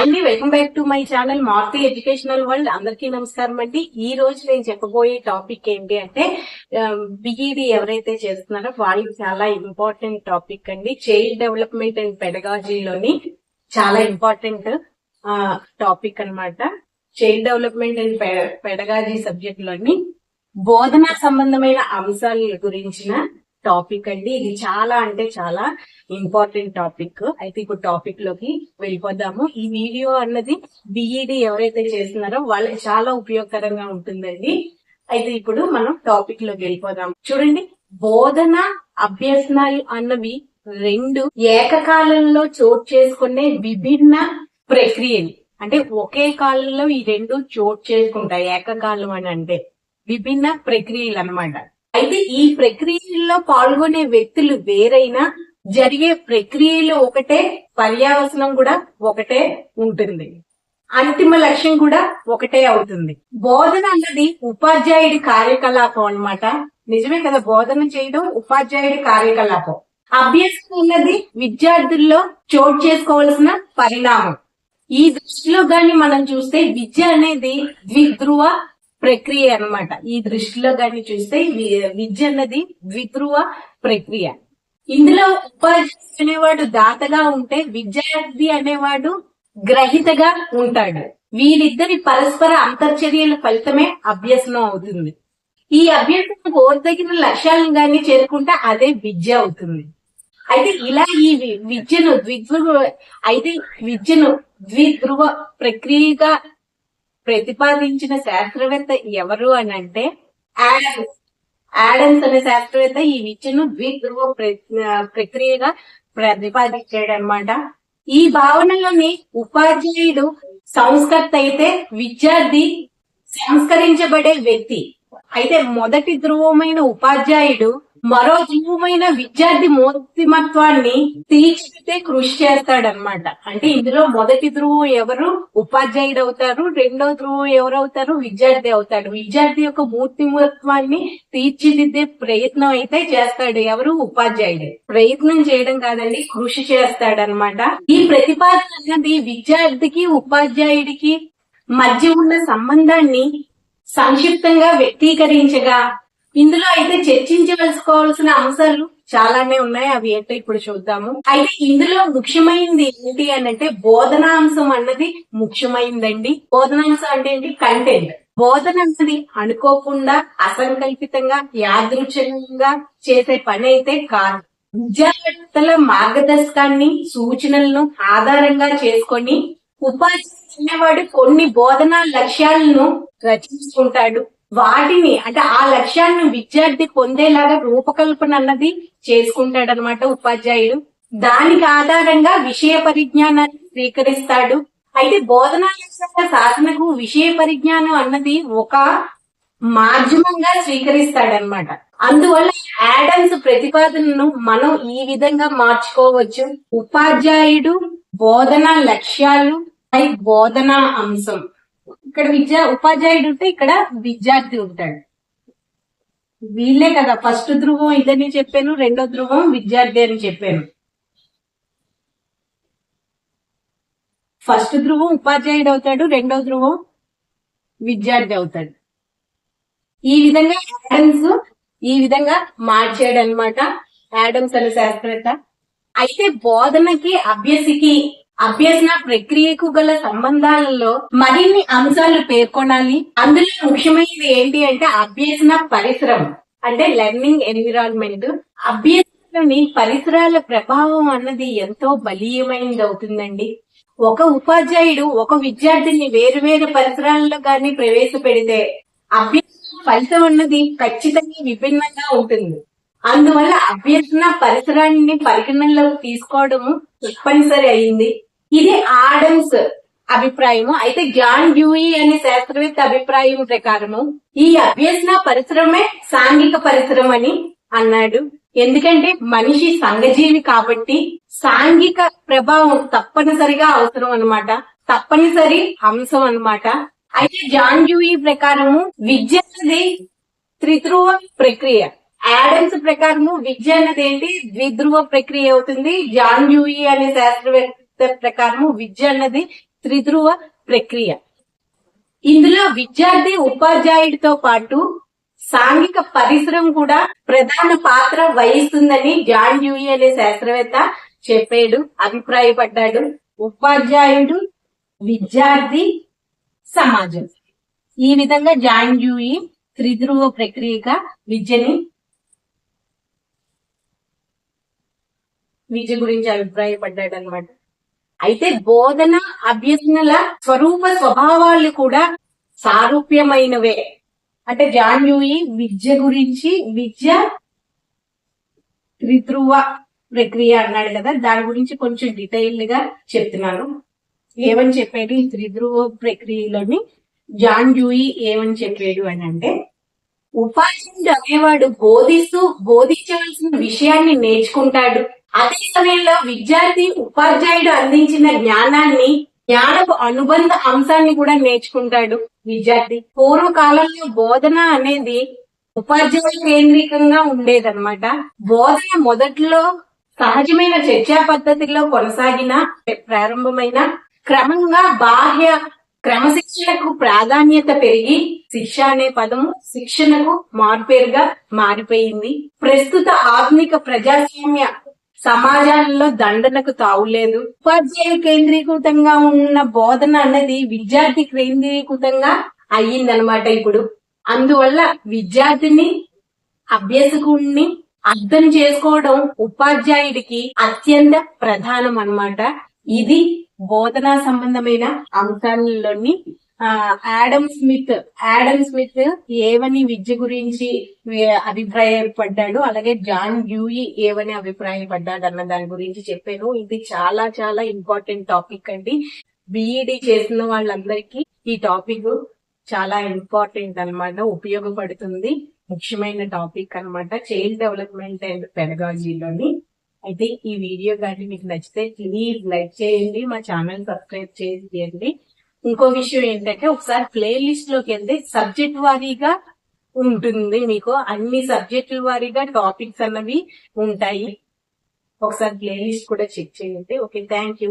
అండి welcome back to my channel Marthi educational world. అందరికీ నమస్కారం అండి. ఈ రోజు నేను చెప్పబోయే టాపిక్ ఏంటి అంటే బిఈడి ఎవరైతే చేస్తున్నారో వాళ్ళకి చాలా ఇంపార్టెంట్ టాపిక్ అండి. చైల్డ్ డెవలప్మెంట్ అండ్ పెడగాజీలోని చాలా ఇంపార్టెంట్ టాపిక్ అన్నమాట. చైల్డ్ డెవలప్మెంట్ అండ్ పెడగాజీ సబ్జెక్ట్లోని బోధన సంబంధమైన అంశాల గురించిన టాపిక్ అండి. ఇది చాలా అంటే చాలా ఇంపార్టెంట్ టాపిక్. అయితే ఇప్పుడు టాపిక్లోకి వెళ్ళిపోదాము. ఈ వీడియో అన్నది బిఈడి ఎవరైతే చేస్తున్నారో వాళ్ళకి చాలా ఉపయోగకరంగా ఉంటుందండి. అయితే ఇప్పుడు మనం టాపిక్లోకి వెళ్ళిపోదాం చూడండి. బోధన అభ్యసనాలు అన్నవి రెండు ఏకకాలంలో చోటు చేసుకునే విభిన్న ప్రక్రియలు. అంటే ఒకే కాలంలో ఈ రెండు చోటు చేసుకుంటాయి. ఏకకాలం అని అంటే విభిన్న ప్రక్రియలు అన్నమాట. అయితే ఈ ప్రక్రియల్లో పాల్గొనే వ్యక్తులు వేరైనా జరిగే ప్రక్రియలు ఒకటే పర్యావసనం కూడా ఒకటే ఉంటుంది. అంతిమ లక్ష్యం కూడా ఒకటే అవుతుంది. బోధన అన్నది ఉపాధ్యాయుడి కార్యకలాపం అన్నమాట. నిజమే కదా బోధన చేయడం ఉపాధ్యాయుడి కార్యకలాపం. అభ్యాసం అన్నది విద్యార్థుల్లో చోటు చేసుకోవాల్సిన పరిణామం. ఈ దృష్టిలో గాని మనం చూస్తే విద్య అనేది ద్విధ్రువ ప్రక్రియ అన్నమాట. ఈ దృష్టిలో కానీ చూస్తే విద్య అన్నది ద్విధ్రువ ప్రక్రియ. ఇందులో ఉపాధ్యాయుడు అనేవాడు దాతగా ఉంటే విద్యార్థి అనేవాడు గ్రహీతగా ఉంటాడు. వీరిద్దరి పరస్పర అంతర్చర్యల ఫలితమే అభ్యసనం అవుతుంది. ఈ అభ్యసనం కోరదగిన లక్ష్యాలను గాని చేరుకుంటే అదే విద్య అవుతుంది. అయితే ఇలా ఈ విద్యను ద్విధ్రువ అయితే విద్యను ద్విధ్రువ ప్రక్రియగా ప్రతిపాదించిన శాస్త్రవేత్త ఎవరు అని అంటే యాడమ్స్ యాడమ్స్ అనే శాస్త్రవేత్త ఈ విద్యను ద్విధ్రువ ప్ర- ప్రక్రియగా ప్రతిపాదించాడు అనమాట ఈ భావనలోని ఉపాధ్యాయుడు సంస్కర్త అయితే విద్యార్థి సంస్కరించబడే వ్యక్తి. అయితే మొదటి ధ్రువమైన ఉపాధ్యాయుడు మరో ధ్రువమైన విద్యార్థి మూర్తిమత్వాన్ని తీర్చిదిద్దే కృషి చేస్తాడనమాట అంటే ఇందులో మొదటి ధ్రువం ఎవరు? ఉపాధ్యాయుడు అవుతారు రెండో ధ్రువం ఎవరవుతారు? విద్యార్థి అవుతాడు. విద్యార్థి యొక్క మూర్తిమత్వాన్ని తీర్చిదిద్దే ప్రయత్నం అయితే చేస్తాడు ఎవరు? ఉపాధ్యాయుడు. ప్రయత్నం చేయడం కాదండి కృషి చేస్తాడనమాట ఈ ప్రతిపాదన అనేది విద్యార్థికి ఉపాధ్యాయుడికి మధ్య ఉన్న సంబంధాన్ని సంక్షిప్తంగా వ్యక్తీకరించగా ఇందులో అయితే చర్చించవలసుకోవాల్సిన అంశాలు చాలానే ఉన్నాయి. అవి ఏంటో ఇప్పుడు చూద్దాము. అయితే ఇందులో ముఖ్యమైనది ఏంటి అని అంటే బోధనాంశం అన్నది ముఖ్యమైందండి. బోధనాంశం అంటే ఏంటి? కంటెంట్ బోధన అన్నది అనుకోకుండా అసంకల్పితంగా యాదృచ్ఛంగా చేసే పని అయితే కాదు. విద్యావేత్తల మార్గదర్శకాన్ని సూచనలను ఆధారంగా చేసుకొని ఉపాధ్యాయుడు వాడు కొన్ని బోధనా లక్ష్యాలను రచించుకుంటాడు. వాటిని అంటే ఆ లక్ష్యాలను విద్యార్థి పొందేలాగా రూపకల్పన అన్నది చేసుకుంటాడు అనమాట ఉపాధ్యాయుడు. దానికి ఆధారంగా విషయ పరిజ్ఞానాన్ని స్వీకరిస్తాడు. అయితే బోధనా లక్ష్యాల సాధనకు విషయ పరిజ్ఞానం అన్నది ఒక మాధ్యమంగా స్వీకరిస్తాడనమాట అందువల్ల యాడమ్స్ ప్రతిపాదనను మనం ఈ విధంగా మార్చుకోవచ్చు. ఉపాధ్యాయుడు బోధనా లక్ష్యాలు బోధనా అంశం. ఇక్కడ విద్యా ఉపాధ్యాయుడు ఉంటే ఇక్కడ విద్యార్థి ఉంటాడు. వీళ్ళే కదా ఫస్ట్ ధ్రువం ఇదని చెప్పాను రెండో ధ్రువం విద్యార్థి అని చెప్పాను. ఫస్ట్ ధ్రువం ఉపాధ్యాయుడు అవుతాడు రెండో ధ్రువం విద్యార్థి అవుతాడు. ఈ విధంగా యాడమ్స్ ఈ విధంగా మార్చాడు అనమాట యాడమ్స్ అనే శాస్త్రవేత్త. అయితే బోధనకి అభ్యసికి అభ్యసన ప్రక్రియకు గల సంబంధాలలో మరిన్ని అంశాలు పేర్కొనాలి. అందులో ముఖ్యమైనది ఏంటి అంటే అభ్యసన పరిశ్రమ అంటే లెర్నింగ్ ఎన్విరాన్మెంట్. అభ్యసనలోని పరిసరాల ప్రభావం అన్నది ఎంతో బలీయమైనది అవుతుందండి ఒక ఉపాధ్యాయుడు ఒక విద్యార్థిని వేరు వేరు పరిసరాల్లో గాని ప్రవేశపెడితే అభ్యసన ఫలితం అన్నది ఖచ్చితంగా విభిన్నంగా ఉంటుంది. అందువల్ల అభ్యసన పరిసరాన్ని పరిగణనలోకి తీసుకోవడము తప్పనిసరి అయింది. ఇది ఆడమ్స్ అభిప్రాయము. అయితే జాన్ డ్యూయి అనే శాస్త్రవేత్త అభిప్రాయం ప్రకారము ఈ అభ్యసన పరిశ్రమే సాంఘిక పరిశ్రమ అని అన్నాడు. ఎందుకంటే మనిషి సంఘజీవి కాబట్టి సాంఘిక ప్రభావం తప్పనిసరిగా అవసరం అన్నమాట. తప్పనిసరి అంశం అన్నమాట. అయితే జాన్ డ్యూయి ప్రకారము విద్య అనేది త్రిధ్రువ ప్రక్రియ. యాడమ్స్ ప్రకారము విద్య అనేది ఏంటి? ద్విధ్రువ ప్రక్రియ అవుతుంది. జాన్ డ్యూయి అనే శాస్త్రవేత్త ప్రకారము విద్య అన్నది త్రిధ్రువ ప్రక్రియ. ఇందులో విద్యార్థి ఉపాధ్యాయుడితో పాటు సాంఘిక పరిసరం కూడా ప్రధాన పాత్ర వహిస్తుందని జాన్ డ్యూయి అనే శాస్త్రవేత్త చెప్పాడు అభిప్రాయపడ్డాడు. ఉపాధ్యాయుడు విద్యార్థి సమాజం. ఈ విధంగా జాన్ డ్యూయి త్రిధ్రువ ప్రక్రియగా విద్యని విద్య గురించి అభిప్రాయపడ్డాడు అనమాట అయితే బోధన అభ్యసనల స్వరూప స్వభావాలు కూడా సారూప్యమైనవే. అంటే జాన్ యూయి విద్య గురించి విద్య త్రిధ్రువ ప్రక్రియ అన్నాడు కదా దాని గురించి కొంచెం డీటెయిల్డ్గా చెప్తున్నాను. ఏమని చెప్పాడు ఈ త్రిధ్రువ ప్రక్రియలోని జాన్ యూయి ఏమని చెప్పాడు అని అంటే ఉపాధ్యాయుడు అనేవాడు బోధిస్తూ బోధించవలసిన విషయాన్ని నేర్చుకుంటాడు. అదే సమయంలో విద్యార్థి ఉపాధ్యాయుడు అందించిన జ్ఞానాన్ని జ్ఞానపు అనుబంధ అంశాన్ని కూడా నేర్చుకుంటాడు. విద్యార్థి పూర్వకాలంలో బోధన అనేది ఉపాధ్యాయ కేంద్రీకంగా ఉండేదన్నమాట. బోధన మొదట్లో సహజమైన చర్చా పద్ధతిలో కొనసాగిన ప్రారంభమైన క్రమంగా బాహ్య క్రమశిక్షణకు ప్రాధాన్యత పెరిగి శిక్ష అనే పదము శిక్షణకు మార్పేరుగా మారిపోయింది. ప్రస్తుత ఆధునిక ప్రజాస్వామ్య సమాజాలలో దండనకు తావులేదు ఉపాధ్యాయ కేంద్రీకృతంగా ఉన్న బోధన అన్నది విద్యార్థి కేంద్రీకృతంగా అయ్యిందనమాట ఇప్పుడు. అందువల్ల విద్యార్థిని అభ్యాసకుడిని అర్థం చేసుకోవడం ఉపాధ్యాయుడికి అత్యంత ప్రధానం అన్నమాట ఇది బోధనా సంబంధమైన అంశాలలోని ఆడమ్ స్మిత్ ఆడమ్ స్మిత్ ఏవని విద్య గురించి అభిప్రాయపడ్డాడు అలాగే జాన్ డ్యూయి ఏవని అభిప్రాయపడ్డాడు అన్న దాని గురించి చెప్పాను. ఇది చాలా చాలా ఇంపార్టెంట్ టాపిక్ అండి. బిఈడి చేసిన వాళ్ళందరికీ ఈ టాపిక్ చాలా ఇంపార్టెంట్ అన్నమాట ఉపయోగపడుతుంది. ముఖ్యమైన టాపిక్ అన్నమాట చైల్డ్ డెవలప్మెంట్ అండ్ పెడగాలజీలోని అయితే ఈ వీడియో కానీ మీకు నచ్చితే ప్లీజ్ లైక్ చేయండి మా ఛానల్ సబ్స్క్రైబ్ చేయండి. ఇంకో విషయం ఏంటంటే ఒకసారి ప్లే లిస్ట్లోకి వెళ్తే సబ్జెక్ట్ వారీగా ఉంటుంది మీకు. అన్ని సబ్జెక్టుల వారీగా టాపిక్స్ అన్నవి ఉంటాయి. ఒకసారి ప్లే లిస్ట్ కూడా చెక్ చేయండి. Okay thank you